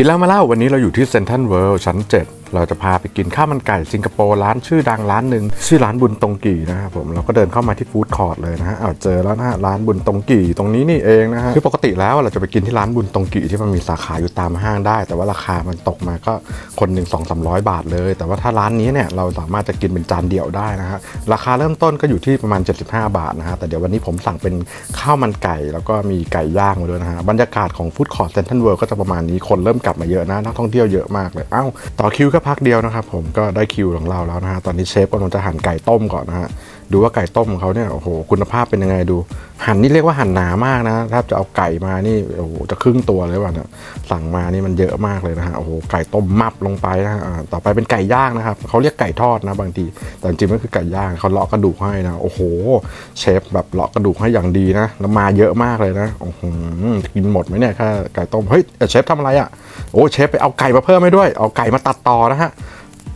กินแล้วมาเล่าวันนี้เราอยู่ที่เซนทรัลเวิลด์ชั้น 7 เราจะพาไปกินข้าวมันไก่สิงคโปร์ร้านชื่อดังร้านหนึ่งชื่อร้านบุญตรงกี่นะครับผมเราก็เดินเข้ามาที่ฟู้ดคอร์ทเลยนะฮะอ้าเจอแล้วนะฮะร้านบุญตรงกี่ตรงนี้นี่เองนะฮะคือปกติแล้วเราจะไปกินที่ร้านบุญตรงกี่ที่มันมีสาขาอยู่ตามห้างได้ แต่ว่าราคามันตกมาก็คนหนึ่งสองสามร้อยบาทเลย แต่ว่าถ้าร้านนี้เนี่ยเราสามารถจะกินเป็นจานเดี่ยวได้นะฮะราคาเริ่มต้นก็อยู่ที่ประมาณ 75 บาทนะฮะแต่เดี๋ยววันนี้ผมสั่งเป็นข้าวมันไก่ แล้วก็มีไก่ย่างมาด้วยนะฮะบรรยากาศของฟู้ดคอร์ทเซนทรัลเวิลด์ก็จะประมาณนี้คนเริ่มกลับมาเยอะนะนักท่องเที่ยวเยอะมากเลยเอ้าต่อคิวแค่พักเดียวนะครับ ผมก็ได้คิวของเราแล้วนะฮะตอนนี้เชฟกำลังจะหั่นไก่ต้มก่อนนะฮะดูว่าไก่ต้มของเขาเนี่ยโอ้โหคุณภาพเป็นยังไงดู หั่นนี่เรียกว่าหั่นหนามากนะถ้าจะเอาไก่มานี่โอ้โหจะครึ่งตัวเลยว่ะเนี่ยสั่งมานี่มันเยอะมากเลยนะฮะโอ้โหไก่ต้มมับลงไปนะฮะต่อไปเป็นไก่ย่างนะครับเขาเรียกไก่ทอดนะบางที แต่จริงๆมันคือไก่ย่างเขาเลาะกระดูกให้นะโอ้โห เชฟแบบเลาะกระดูกให้อย่างดีนะแล้วมาเยอะมากเลยนะโอ้โหกินหมดไหมเนี่ยแค่ไก่ต้มเฮ้ยเชฟทำอะไรอะ่ะโอ้เชฟไปเอาไก่มาเพิ่มให้ด้วย เอาไก่มาตัดต่อนะฮะ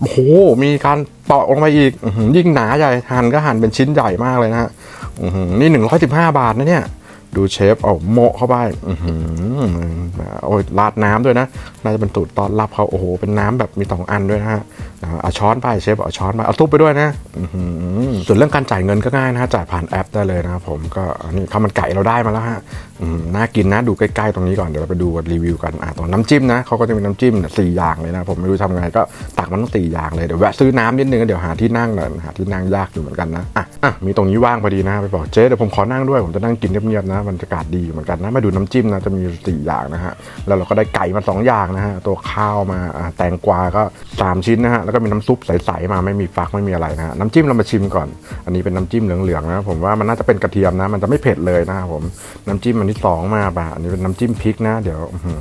โอ้โหมีการเปาลงไปอีกยิ่งหนาใหญ่หั่นก็หั่นเป็นชิ้นใหญ่มากเลยนะฮะอื้อหือนี่หนึ่งร้อยสิบห้าบาทนะเนี่ยดูเชฟเอาโมะเข้าไปอือหือโอ้ยราดน้ำด้วยนะ น่าจะเป็นสูตรตอนรับเขาโอ้โห เป็นน้ำแบบมีสองอันด้วยนะฮะ เอาช้อนไปเชฟเอาช้อนไปเอาทุบไปด้วยนะส่วนเรื่องการจ่ายเงินก็ง่ายนะฮะจ่ายผ่านแอปได้เลยนะครับผมก็นนี้ข้าวมันไก่เราได้มาแล้วฮะน่ากินนะดูใกล้ๆตรงนี้ก่อนเดี๋ยวเราไปดูรีวิวกันอ่าตรงน้ำจิ้มนะเขาก็จะมีน้ำจิ้มสี่อย่างเลยนะผมไม่รู้ทำไงก็ตักมันต้องสี่อย่างเลยเดี๋ยวแวะซื้อน้ำนิดนึงเดี๋ยวหาที่นั่งหน่อยหาที่นั่งยากอยู่เหมือนกันนะอะอะมีตรงนี้ว่างพอดีนะไปบอกเจ๊เดี๋ยวผมขอนั่งด้วยผมจะนั่งกินเงียบๆนะบรรยากาศดีอยู่เหมือนกันนะมาดูน้ำจิ้มนะจะมีสี่อย่างนะฮะแล้วเราก็ได้ไก่มาสองอย่างนะฮะตัวข้าวมาอ่าแตงกวาก็สามชิ้นนะฮะแล้วก็มีน้ำซุปใสๆมาไม่มีฟักไม่มีอะไรนะฮะน้ำจิ้มเรามาชิมก่อน อันนี้เป็นน้ำจิ้มเหลืองๆนะผมว่ามันน่าจะเป็นกระเทียมนะ มันจะไม่เผ็ดเลยนะครับผมน้ำจิ้มอันที่สองมาบ่าอันนี้เป็นน้ำจิ้มพริกนะ เดี๋ยวอื้อหือ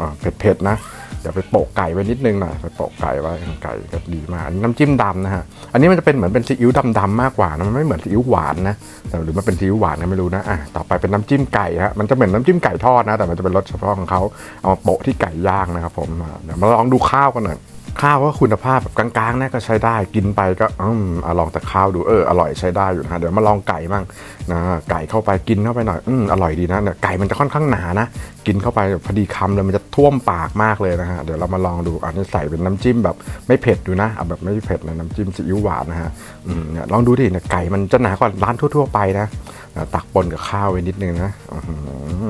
อ่าเผ็ดๆนะเดี๋ยวไปโปะไก่ไว้นิดนึงหน่อยไปโปะไก่ไว้ไก่ก็ดีมากอันนี้น้ำจิ้มดำนะฮะอันนี้มันจะเป็นเหมือนเป็นซีอิ๊วดำๆมากกว่านะมันไม่เหมือนซีอิ๊วหวานนะแต่หรือมันเป็นซีอิ๊วหวานนะไม่รู้นะอะต่อไปเป็นน้ำจิ้มไก่ฮะมันจะเหมือนน้ำจิ้มไก่ทอดนะ แต่มันจะเป็นรสเฉพาะของเขาเอามาโปะที่ไก่ย่างนะครับผมอะเดี๋ยวมาลองดูข้าวกันหน่อย ข้าวก็คุณภาพแบบกลางๆนะก็ใช้ได้กินไปก็อืมอลองแต่ข้าวดูเอออร่อยใช้ได้อยู่นะเดี๋ยวมาลองไก่มั่งนะไก่เข้าไปกินเข้าไปหน่อยอืมอร่อยดีนะเนี่ยไก่มันจะค่อนข้างหนานะ กินเข้าไปพอดีคำเลยมันจะท่วมปากมากเลยนะฮะเดี๋ยวเรามาลองดูอันนี้ใส่เป็นน้ำจิ้มแบบไม่เผ็ดดูนะเอาแบบไม่เผ็ดนะน้ำจิ้มซีอิ๊วหวานนะฮะอืมเนี่ยลองดูดิเนี่ยไก่มันจะหนากว่าร้านทั่ว ๆ ไปนะตักปนกับข้าวไว้นิดนึงนะอื้อหื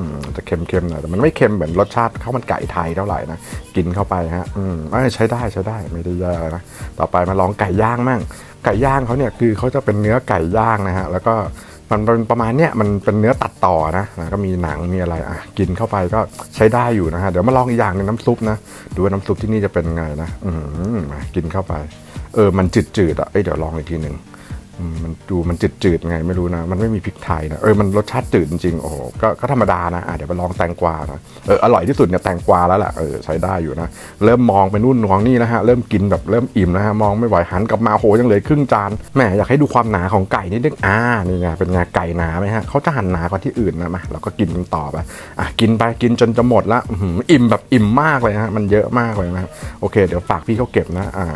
อ จะเค็มๆหน่อยแต่มันไม่เค็มเหมือนรสชาติข้าวมันไก่ไทยเท่าไหร่นะกินเข้าไปฮะอืมใช้ได้ใช้ได้ไม่ได้แย่นะต่อไปมาลองไก่ย่างมั่งไก่ย่างเขาเนี่ยคือเขาจะเป็นเนื้อไก่ย่างนะฮะแล้วก็มันเป็นประมาณเนี้ยมันเป็นเนื้อตัดต่อนะนะก็มีหนังมีอะไรอะกินเข้าไปก็ใช้ได้อยู่นะฮะเดี๋ยวมาลองอีกอย่างหนึงน้ำซุปนะดูว่าน้ำซุปที่นี่จะเป็นไงนะอืมกินเข้าไป เออมันจืดๆอะเอ้ยเดี๋ยวลองอีกทีหนึ่ง มันดูมันจืดๆไงไม่รู้นะ มันไม่มีพริกไทยนะเออมันรสชาติจืดจริงโอ้โหก็ก็ธรรมดานะอะเดี๋ยวไปลองแตงกวานะเอออร่อยที่สุดเนี่ยแตงกวาแล้วแหละเออใช้ได้อยู่นะ เริ่มมองไปนู่นมองนี่นะฮะเริ่มกินแบบเริ่มอิ่มนะฮะมองไม่ไหวหันกลับมาโหยังเหลือครึ่งจานแหมอยากให้ดูความหนาของไก่นิดนึงอ่านี่ไงเป็นไงไก่หนาไหมฮะเขาจะหั่นหนากว่าที่อื่นนะมาเราก็กินกันต่อไปอะกินไปกินจนจะหมดละอิ่มแบบอิ่มมากเลยฮะมันเยอะมากเลยนะโอเค เดี๋ยวฝากพี่เขาเก็บนะอ่า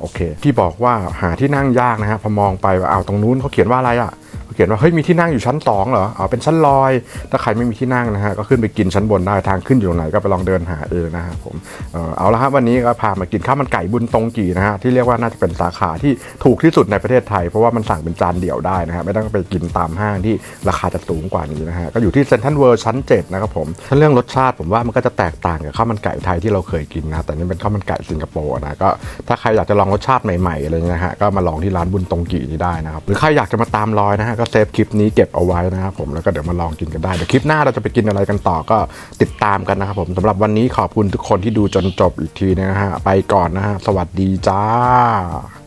โอเค ที่บอกว่าหาที่นั่งยากนะฮะพอมองไปว่าอ้าวตรงนู้นเขาเขียนว่าอะไรอะ เขียนว่าเฮ้ยมีที่นั่งอยู่ชั้น2เหรออ๋อเป็นชั้นลอย ถ้าใครไม่มีที่นั่งนะฮะก็ขึ้นไปกินชั้นบนได้ทางขึ้นอยู่ตรงไหนก็ไปลองเดินหาเองนะครับผมเอาละครับวันนี้ก็พามากินข้าวมันไก่บุญตรงกี่นะฮะที่เรียกว่าน่าจะเป็นสาขาที่ถูกที่สุดในประเทศไทยเพราะว่ามันสั่งเป็นจานเดี่ยวได้นะฮะไม่ต้องไปกินตามห้างที่ราคาจะสูงกว่านี้นะฮะก็อยู่ที่เซนทรัลเวิลด์ชั้น7นะครับผมถ้าเรื่องรสชาติผมว่ามันก็จะแตกต่างกับข้าวมันไก่ไทยที่เราเคยกินนะแต่นี่เป็นข้าวมันไก่สิงคโปร์นะก็ถ้าใครอยากจะลองรสชาติใหม่ๆอะไรเงี้ยฮะก็มาลองที่ร้านบุญตรงกี่นี้ได้นะครับหรือใครอยากจะมาตามรอยนะฮะก็เซฟคลิปนี้เก็บเอาไว้นะครับผมแล้วก็เดี๋ยวมาลองกินกันได้เดี๋ยวคลิปหน้าเราจะไปกินอะไรกันต่อก็ติดตามกันนะครับผมสำหรับวันนี้ขอบคุณทุกคนที่ดูจนจบอีกทีนะฮะไปก่อนนะฮะสวัสดีจ้า